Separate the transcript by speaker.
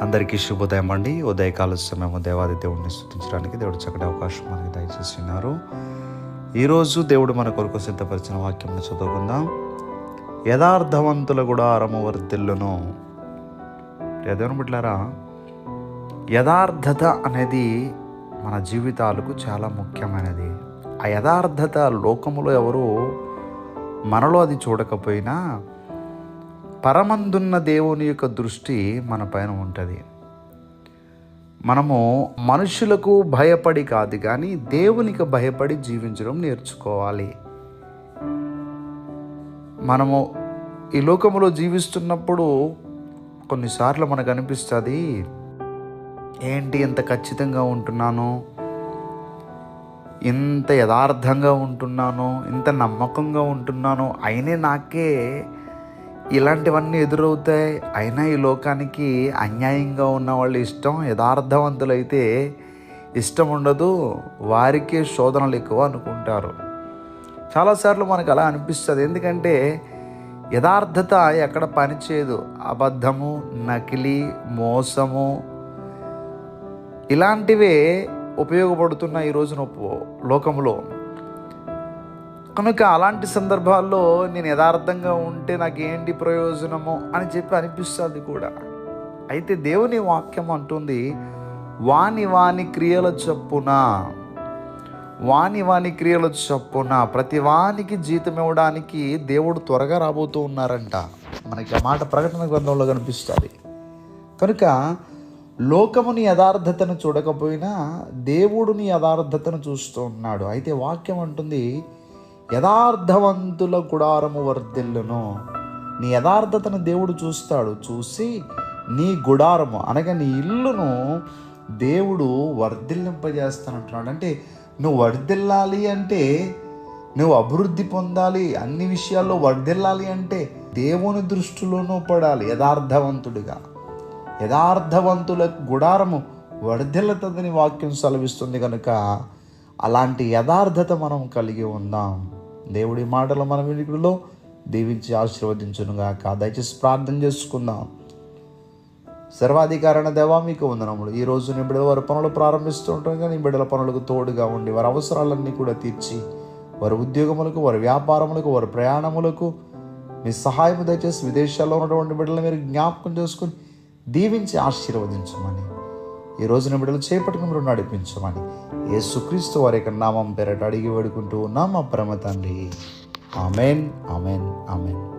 Speaker 1: అందరికీ శుభోదయం అండి. ఉదయకాల సమయము దేవాది దేవుడిని స్థుతించడానికి దేవుడు చక్కటి అవకాశం మనకి దయచేస్తున్నారు ఈరోజు దేవుడు మన కొరకు సిద్ధపరిచిన వాక్యం చదువుకుందాం. యథార్థవంతుల గుడారము వర్ధిల్లును యదేవన బిడ్డారా యథార్థత అనేది మన జీవితాలకు చాలా ముఖ్యమైనది. ఆ యథార్థత లోకములో ఎవరు మనలో అది చూడకపోయినా పరమందున్న దేవుని యొక్క దృష్టి మన పైన ఉంటుంది. మనము మనుషులకు భయపడి కాదు కానీ దేవునికి భయపడి జీవించడం నేర్చుకోవాలి. మనము ఈ లోకములో జీవిస్తున్నప్పుడు కొన్నిసార్లు మనకు అనిపిస్తుంది ఏంటి ఇంత ఖచ్చితంగా ఉంటున్నాను? ఇంత యథార్థంగా ఉంటున్నాను? ఇంత నమ్మకంగా ఉంటున్నాను? అయినే నాకే ఇలాంటివన్నీ ఎదురవుతాయి. అయినా ఈ లోకానికి అన్యాయంగా ఉన్న వాళ్ళు ఇష్టం యథార్థవంతులైతే ఇష్టం ఉండదు. వారికే శోధనలు ఎక్కువ అనుకుంటారు. చాలాసార్లు మనకు అలా అనిపిస్తుంది. ఎందుకంటే యథార్థత ఎక్కడ పనిచేయదు. అబద్ధము నకిలీ మోసము ఇలాంటివే ఉపయోగపడుతున్న ఈ రోజున లోకంలో కనుక అలాంటి సందర్భాల్లో నేను యథార్థంగా ఉంటే నాకు ఏంటి ప్రయోజనము అని చెప్పి అనిపిస్తుంది కూడా. అయితే దేవుని వాక్యం అంటుంది వాని వాని క్రియల చొప్పున వాని వాని క్రియల చొప్పున ప్రతి వానికి జీతం ఇవ్వడానికి దేవుడు త్వరగా రాబోతూ ఉన్నారంట. మనకి ఆ మాట ప్రకటన గ్రంథంలో కనిపిస్తుంది. కనుక లోకముని యథార్థతను చూడకపోయినా దేవుడుని యథార్థతను చూస్తూ ఉన్నాడు. అయితే వాక్యం అంటుంది యథార్థవంతుల గుడారము వర్ధిల్లును. నీ యథార్థతను దేవుడు చూస్తాడు. చూసి నీ గుడారము అనగా నీ ఇల్లును దేవుడు వర్ధిల్లింపజేస్తానంటున్నాడు. అంటే నువ్వు వర్ధిల్లాలి అంటే నువ్వు అభివృద్ధి పొందాలి అన్ని విషయాల్లో వర్ధిల్లాలి అంటే దేవుని దృష్టిలోనూ పడాలి యథార్థవంతుడిగా. యథార్థవంతుల గుడారము వర్ధిల్లతదని వాక్యం సెలవిస్తుంది కనుక అలాంటి యథార్థత మనం కలిగి ఉందాం. దేవుడి మాటలు మన వినికిడిలో దీవించి ఆశీర్వదించునుగాక. దయచేసి ప్రార్థన చేసుకుందాం. సర్వాధికారణ దేవా మీకు వందనములు. ఈ రోజు నీ బిడ్డల వారి పనులు ప్రారంభిస్తూ ఉంటాం కానీ బిడ్డల పనులకు తోడుగా ఉండి వారి అవసరాలన్నీ కూడా తీర్చి వారి ఉద్యోగములకు వారి వ్యాపారములకు వారి ప్రయాణములకు మీ సహాయం దయచేసి విదేశాల్లో ఉన్నటువంటి బిడ్డలు మీరు జ్ఞాపకం చేసుకుని దీవించి ఆశీర్వదించమని ఈ రోజున బిడ్డలు చేపట్టుకుని నడిపించమని ఏ సుక్రీస్తు వారి యొక్క నామం పేరట అడిగి వేడుకుంటూ ఉన్నాం మా ప్రేమ తండ్రి. Amen amen amen.